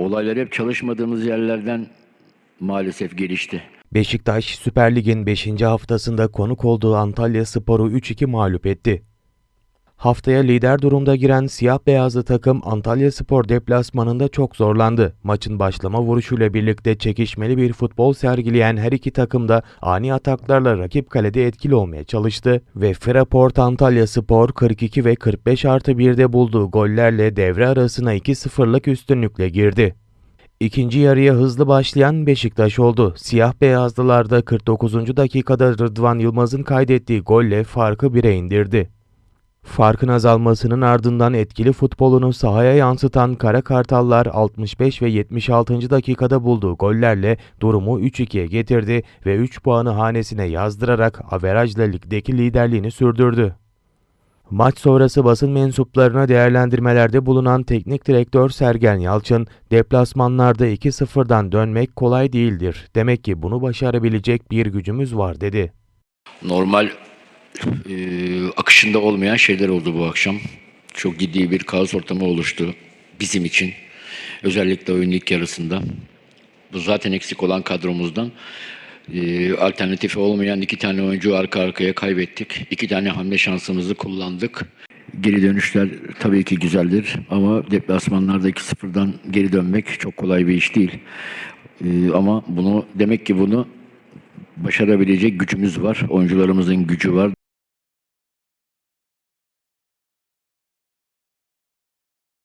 Olaylar hep çalışmadığımız yerlerden maalesef gelişti. Beşiktaş Süper Lig'in 5. haftasında konuk olduğu Antalya Spor'u 3-2 mağlup etti. Haftaya lider durumda giren siyah beyazlı takım Antalya Spor deplasmanında çok zorlandı. Maçın başlama vuruşuyla birlikte çekişmeli bir futbol sergileyen her iki takım da ani ataklarla rakip kalede etkili olmaya çalıştı ve Fraport Antalya Spor 42 ve 45 artı 1'de bulduğu gollerle devre arasına 2-0'lık üstünlükle girdi. İkinci yarıya hızlı başlayan Beşiktaş oldu. Siyah beyazlılarda 49. dakikada Rıdvan Yılmaz'ın kaydettiği golle farkı 1'e indirdi. Farkın azalmasının ardından etkili futbolunu sahaya yansıtan Kara Kartallar 65 ve 76. dakikada bulduğu gollerle durumu 3-2'ye getirdi ve 3 puanı hanesine yazdırarak averajla ligdeki liderliğini sürdürdü. Maç sonrası basın mensuplarına değerlendirmelerde bulunan teknik direktör Sergen Yalçın, deplasmanlarda 2-0'dan dönmek kolay değildir. Demek ki bunu başarabilecek bir gücümüz var dedi. Normal e, akışında olmayan şeyler oldu bu akşam. Çok ciddi bir kaos ortamı oluştu bizim için. Özellikle oyunun ilk yarısında. Bu zaten eksik olan kadromuzdan e, alternatifi olmayan iki tane oyuncu arka arkaya kaybettik. İki tane hamle şansımızı kullandık. Geri dönüşler tabii ki güzeldir ama deplasmanlarda 2-0'dan geri dönmek çok kolay bir iş değil. E, ama bunu demek ki bunu başarabilecek gücümüz var. Oyuncularımızın gücü var.